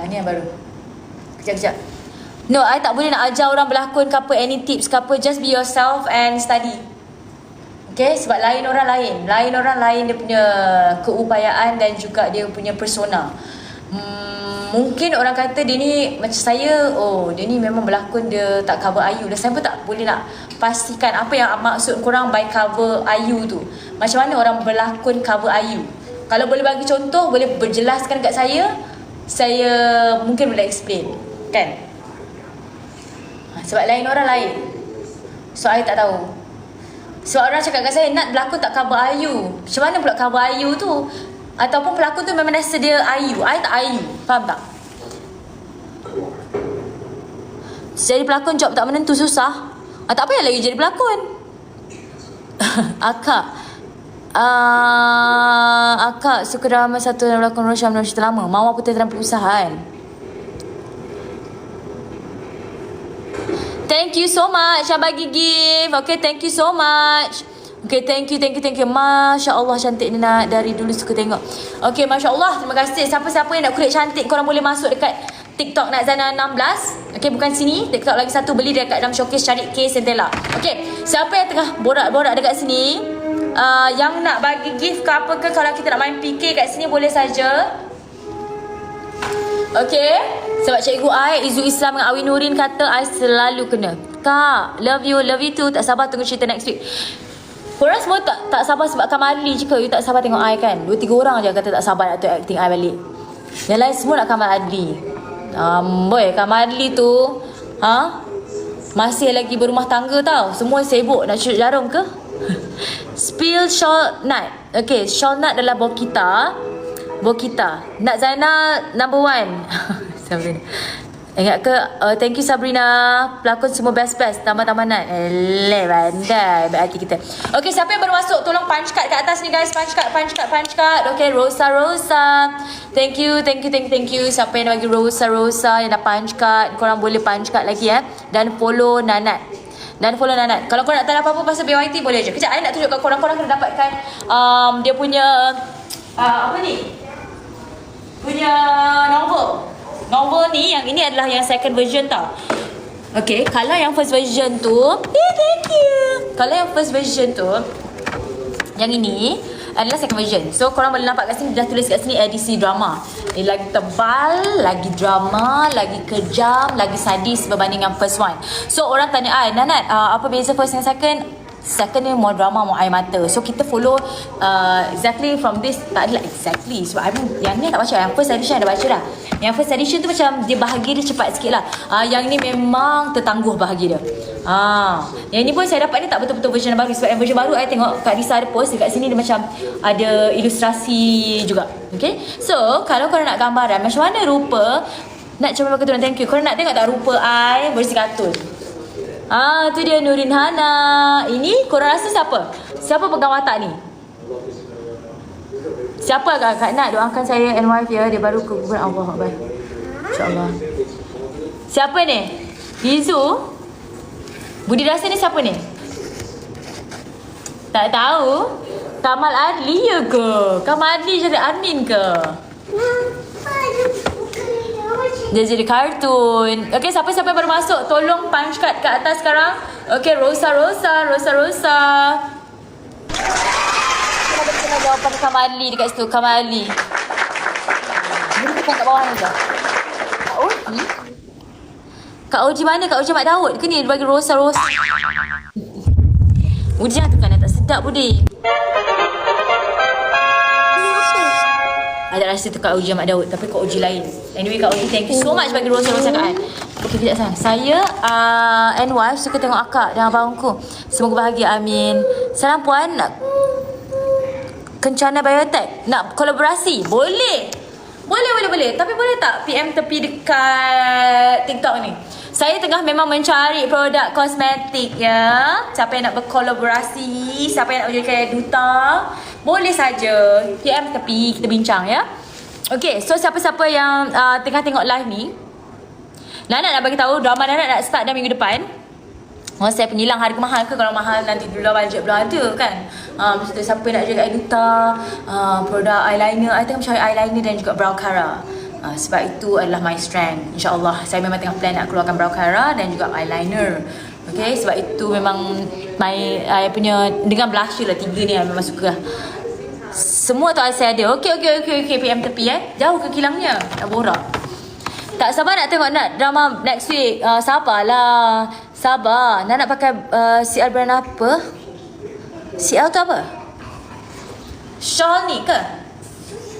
Ah ni yang baru. Kejap kejap. No, I tak boleh nak ajar orang berlakon ke apa any tips ke apa just be yourself and study. Okay, sebab lain orang lain. Lain orang lain dia punya keupayaan dan juga dia punya persona. Hmm, mungkin orang kata dia ni macam saya, oh dia ni memang berlakon dia tak cover Ayu. Dan saya pun tak boleh nak pastikan apa yang maksud korang by cover Ayu tu. Macam mana orang berlakon cover Ayu. Kalau boleh bagi contoh, boleh berjelaskan kat saya, saya mungkin boleh explain. Kan? Ha, Sebab lain orang lain. So, I tak tahu. Sebab orang cakap kat saya Nat berlakon tak cover Ayu Macam mana pula cover Ayu tu Ataupun pelakon tu memang rasa dia Ayu I tak Ayu Faham tak Jadi pelakon job tak menentu susah ah, Tak payah lagi jadi pelakon Akak uh, Akak suka drama satu dan berlakon Roshan Roshan lama Mama putih dalam perusahaan Thank you so much yang bagi gift. Okay, thank you so much. Okay, thank you, thank you, thank you. Masya Allah cantik ni nak dari dulu suka tengok. Okay, Masya Allah. Terima kasih. Siapa-siapa yang nak kulit cantik, korang boleh masuk dekat TikTok nak Zana 16. Okay, bukan sini. TikTok lagi satu. Beli dekat dalam showcase cari K Centella. Okay, siapa yang tengah borak-borak dekat sini, uh, yang nak bagi gift ke apa ke, kalau kita nak main PK kat sini, boleh saja. Okay Sebab cikgu I Izu Islam dengan Awi Nurin kata I selalu kena. Kak Love you Love you too. Tak sabar tunggu cerita next week. Korang semua tak tak sabar sebab Kamali je ke You tak sabar tengok I kan? Dua tiga orang je kata tak sabar nak tengok acting I balik. Yang lain semua nak Kamal Adli. Amboi Kamali tu Ha? Masih lagi berumah tangga tau. Semua sibuk nak cucuk jarum ke Spill shawl nut Okay shawl nut adalah Bokita Bokita. Nak Zaina number one. Sabrina. Ingat ke? Uh, thank you Sabrina. Pelakon semua best-best. Tambah-tambah Nat. Eleh pandai. Baik hati kita. Okay, siapa yang baru masuk? Tolong punch card kat atas ni guys. Punch card, punch card, punch card. Okay, Rosa, Rosa. Thank you, thank you, thank you, thank you. Siapa yang bagi Rosa, Rosa yang dah punch card. Korang boleh punch card lagi eh. Dan follow Nanat. Dan follow Nanat. Kalau korang nak tahu apa-apa pasal BYT boleh je. Kejap, I nak tunjuk kat korang. Korang kena dapatkan um, dia punya... Uh, apa ni? punya novel. Novel ni yang ini adalah yang second version tau. Okay, kalau yang first version tu, thank you. Kalau yang first version tu, yang ini adalah second version. So korang boleh nampak kat sini dah tulis kat sini edisi drama. Ini lagi tebal, lagi drama, lagi kejam, lagi sadis berbanding dengan first one. So orang tanya, "Ah, Nanat, uh, apa beza first dan second?" Second ni more drama, more air mata. So kita follow uh, exactly from this. Tak adalah exactly. Sebab I pun yang ni tak baca. Yang first edition ada baca dah. Yang first edition tu macam dia bahagia dia cepat sikit lah. Uh, yang ni memang tertangguh bahagia dia. Ah, yang ni pun saya dapat ni tak betul-betul version baru. Sebab yang version baru I tengok Kak Risa ada post. Dekat sini dia macam ada ilustrasi juga. Okay. So kalau korang nak gambaran macam mana rupa nak cuba pakai tudung thank you. Korang nak tengok tak rupa I versi kartun? Ah, tu dia Nurin Hana. Ini korang rasa siapa? Siapa pegang watak ni? Siapa Kak, Kak Nat doakan saya and wife ya. Dia baru ke Allah Akbar. InsyaAllah. Siapa ni? Izu? Budi rasa ni siapa ni? Tak tahu. Kamal Adli ya ke? Kamal Adli jadi admin ke? Dia jadi kartun. Okay, siapa-siapa baru masuk, tolong punch card kat atas sekarang. Okay, Rosa, Rosa, Rosa, Rosa. Kita ada jawapan Kamali dekat situ, Kamali. Ini tekan kat bawah ni je. Kak Oji? Kak Oji mana? Kak Oji Mak Daud ke ni? Dia bagi Rosa, Rosa. Budi jangan tekan, tak sedap Budi. Ada rasa tu Kak Uji Ahmad Daud Tapi Kak Uji lain. Anyway Kak Uji Thank you so much bagi rosa-rosa kat I Okay kejap sayang. Saya uh, and wife Suka tengok akak Dan abangku Semoga bahagia amin. Salam puan. Nak Kencana Biotech. Nak kolaborasi? Boleh. Boleh boleh boleh. Tapi boleh tak PM tepi dekat TikTok ni? Saya tengah memang mencari produk kosmetik ya. Siapa yang nak berkolaborasi, siapa yang nak menjadi duta, boleh saja PM tepi kita bincang ya. Okay, so siapa-siapa yang uh, tengah tengok live ni, Nana nak bagi tahu drama Nana nak start dah minggu depan. Oh, saya penyilang harga mahal ke kalau mahal nanti dulu budget belum ada kan. Uh, mesti tu siapa nak jadi duta, uh, produk eyeliner, I tengah mencari eyeliner dan juga brow cara. Uh, sebab itu adalah my strength. InsyaAllah saya memang tengah plan nak keluarkan brow cara dan juga eyeliner. Okay, sebab itu memang my I punya dengan blusher lah tiga ni I memang suka. Semua tu saya ada. Okay, okay, okay, okay. PM tepi eh. Jauh ke kilangnya. Tak borak. Tak sabar nak tengok nak drama next week. Uh, sabarlah. Sabar. Nak nak pakai uh, CL brand apa? CL tu apa? Shawl ni ke?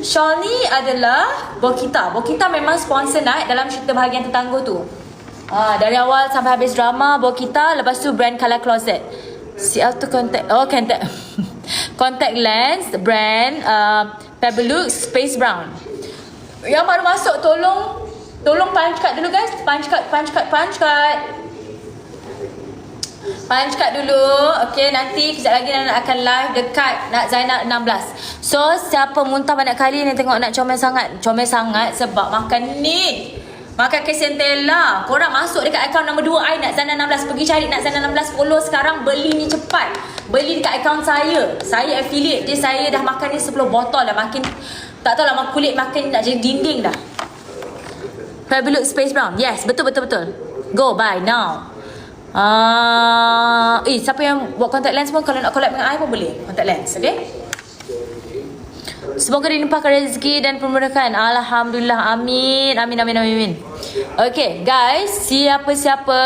Shawl ni adalah Bokita. Bokita memang sponsor naik dalam cerita bahagian tetangga tu. Ah, dari awal sampai habis drama Bokita lepas tu brand Color Closet. CL tu contact oh contact contact lens brand uh, Pebblelux Space Brown. Yang baru masuk tolong tolong punch card dulu guys. Punch card punch card punch card. Punch card dulu. Okay, nanti kejap lagi nak akan live dekat nak Zainal 16. So, siapa muntah banyak kali ni tengok nak comel sangat. Comel sangat sebab makan ni. Makan kesentela. Korang masuk dekat akaun nombor 2 I nak Zana 16. Pergi cari nak Zana 16. Follow sekarang. Beli ni cepat. Beli dekat akaun saya. Saya affiliate. Dia saya dah makan ni 10 botol dah. Makin tak tahu lah kulit makin nak jadi dinding dah. Fabulous Space Brown. Yes, betul betul betul. Go buy now. Uh, eh siapa yang buat contact lens pun kalau nak collab dengan I pun boleh. Contact lens, okay? Semoga dilimpahkan rezeki dan pemberkahan. Alhamdulillah. Amin. Amin, amin, amin, amin. Okay, guys. Siapa-siapa...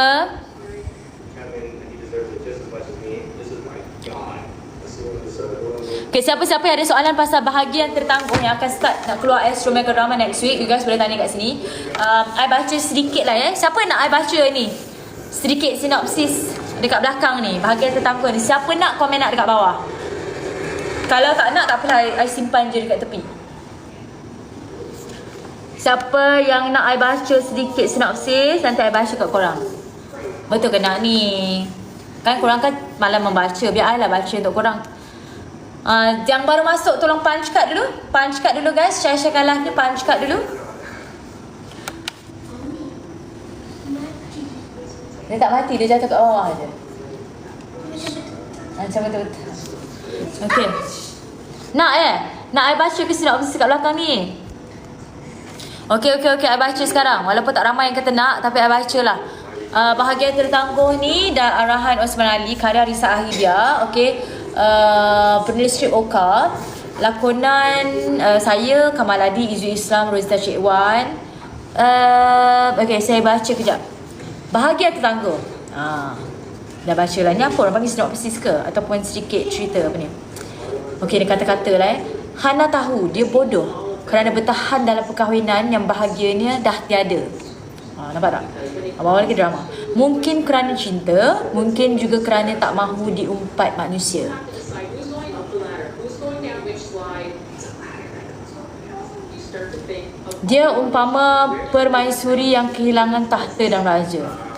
Okay, siapa-siapa yang ada soalan pasal bahagian tertangguh yang akan start nak keluar Astro Mega Drama next week, you guys boleh tanya kat sini. Um, I baca sedikit lah ya. Siapa nak I baca ni? Sedikit sinopsis dekat belakang ni. Bahagian tertangguh ni. Siapa nak komen nak dekat bawah? Kalau tak nak, tak apalah. I, I simpan je dekat tepi. Siapa yang nak I baca sedikit sinopsis, nanti I baca kat korang. Betul ke nak ni? Kan korang kan malam membaca. Biar I lah baca untuk korang. Uh, yang baru masuk, tolong punch card dulu. Punch card dulu guys. Share-sharekan live ni. Punch card dulu. Dia tak mati, dia jatuh kat bawah je. Macam betul-betul. Okay. Nak eh? Nak I baca ke sinopsis kat belakang ni? Okay, okay, okay. I baca sekarang. Walaupun tak ramai yang kata nak, tapi I baca lah. Uh, bahagian tertangguh ni dan arahan Osman Ali, karya Risa Ahibia. Okay. Uh, penulis strip Oka. Lakonan uh, saya, Kamaladi, Izu Islam, Rozita Cik Wan. Uh, okay, saya baca kejap. Bahagian tertangguh. Ah. Dah baca lah. Ni apa orang panggil sinopsis ke? Ataupun sedikit cerita apa ni? Okey, dia kata-kata lah eh. Hana tahu dia bodoh kerana bertahan dalam perkahwinan yang bahagianya dah tiada. Ha, nampak tak? Awal-awal lagi drama. Mungkin kerana cinta, mungkin juga kerana tak mahu diumpat manusia. Dia umpama permaisuri yang kehilangan tahta dan raja.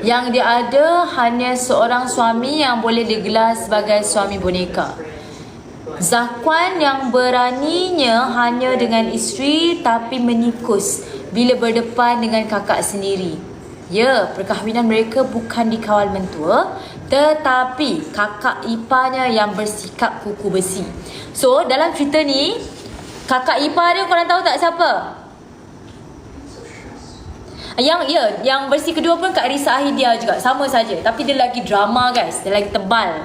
Yang dia ada hanya seorang suami yang boleh digelar sebagai suami boneka. Zakwan yang beraninya hanya dengan isteri tapi menikus bila berdepan dengan kakak sendiri. Ya, perkahwinan mereka bukan dikawal mentua tetapi kakak iparnya yang bersikap kuku besi. So, dalam cerita ni, kakak ipar dia korang tahu tak siapa? Yang ya, yang versi kedua pun Kak Risa Ahidia juga sama saja. Tapi dia lagi drama guys, dia lagi tebal.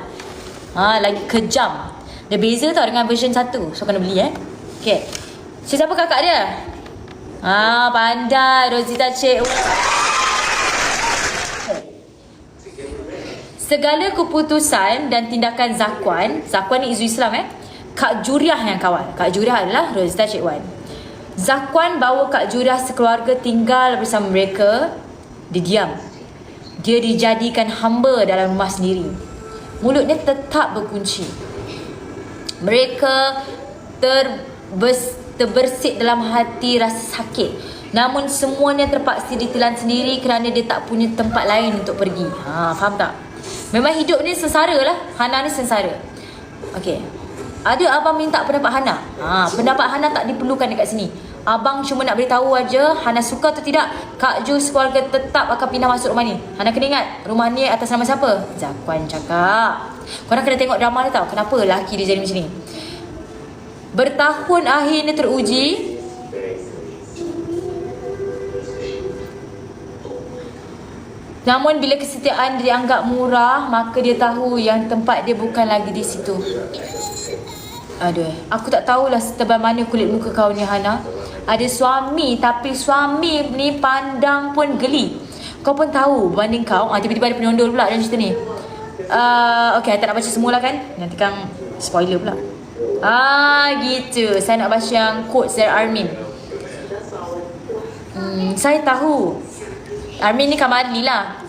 Ha, lagi kejam. Dia beza tau dengan version 1 So kena beli eh. Okay. So siapa kakak dia? Ah, pandai Rosita Cik Segala keputusan dan tindakan Zakwan. Zakwan ni izu Islam eh. Kak Juriah yang kawal Kak Juriah adalah Rosita Cik Wan Zakwan bawa Kak Juriah sekeluarga tinggal bersama mereka Dia diam Dia dijadikan hamba dalam rumah sendiri Mulutnya tetap berkunci mereka terbes, terbersit dalam hati rasa sakit. Namun semuanya terpaksa ditelan sendiri kerana dia tak punya tempat lain untuk pergi. Ha, faham tak? Memang hidup ni sengsara lah. Hana ni sengsara. Okay. Ada abang minta pendapat Hana. Ha, pendapat Hana tak diperlukan dekat sini. Abang cuma nak beritahu aja Hana suka atau tidak Kak Ju keluarga tetap akan pindah masuk rumah ni Hana kena ingat rumah ni atas nama siapa? Zakuan cakap Korang kena tengok drama ni tau Kenapa lelaki dia jadi macam ni Bertahun akhirnya teruji Namun bila kesetiaan dianggap murah Maka dia tahu yang tempat dia bukan lagi di situ Aduh, aku tak tahulah setebal mana kulit muka kau ni Hana. Ada suami tapi suami ni pandang pun geli. Kau pun tahu berbanding kau, ah, tiba-tiba ada penyondol pula dalam cerita ni. Uh, okay, tak nak baca semula kan? Nanti kan spoiler pula. Ah, gitu. Saya nak baca yang quotes dari Armin. Hmm, saya tahu. Armin ni Kamali lah.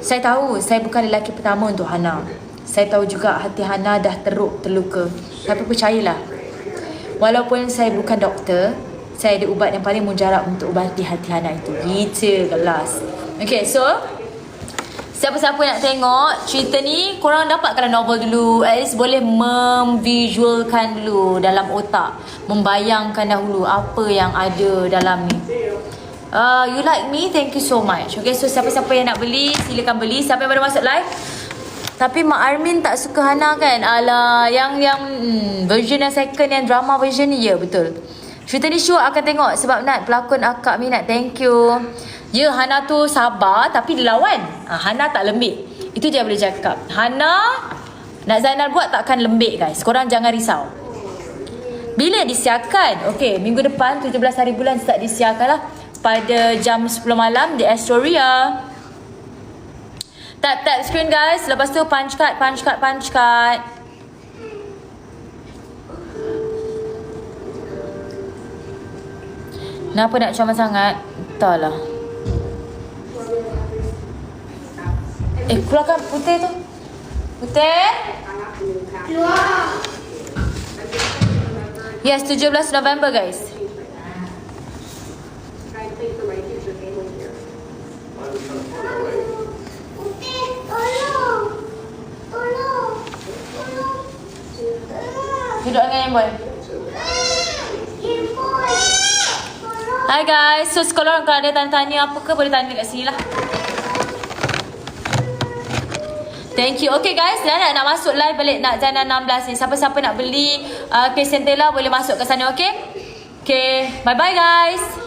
Saya tahu saya bukan lelaki pertama untuk Hana. Saya tahu juga hati Hana dah teruk terluka. Tapi percayalah. Walaupun saya bukan doktor, saya ada ubat yang paling mujarab untuk ubati hati Hana itu. Gitu kelas. Okay, so Siapa-siapa nak tengok cerita ni Korang dapatkan novel dulu At least boleh memvisualkan dulu Dalam otak Membayangkan dahulu Apa yang ada dalam ni uh, You like me Thank you so much Okay so siapa-siapa yang nak beli Silakan beli Siapa yang baru masuk live tapi Mak Armin tak suka Hana kan? Alah Yang yang hmm, Version yang second Yang drama version ni Ya betul. Cerita ni sure akan tengok. Sebab Nat pelakon akak minat Thank you. Ya Hana tu sabar Tapi dia lawan. Ha, Hana tak lembik. Itu je boleh cakap. Hana Nak Zainal buat takkan lembik guys. Korang jangan risau. Bila disiarkan? Okay minggu depan 17 hari bulan Start disiarkan lah Pada jam 10 malam Di Astoria Tap tap screen guys Lepas tu punch card Punch card punch card Kenapa nak comel sangat? Entahlah. Eh, keluarkan putih tu. Putih? Keluar. Yes, 17 November guys. Putih, tolong. Tolong. Tolong. Duduk dengan yang boy. Hi guys. So, orang kalau ada tanya-tanya apa ke, boleh tanya kat sini lah. Thank you. Okay guys, dah nak, nak masuk live balik nak Zana 16 ni. Siapa-siapa nak beli uh, case Centella boleh masuk ke sana, okay? Okay. Bye-bye guys.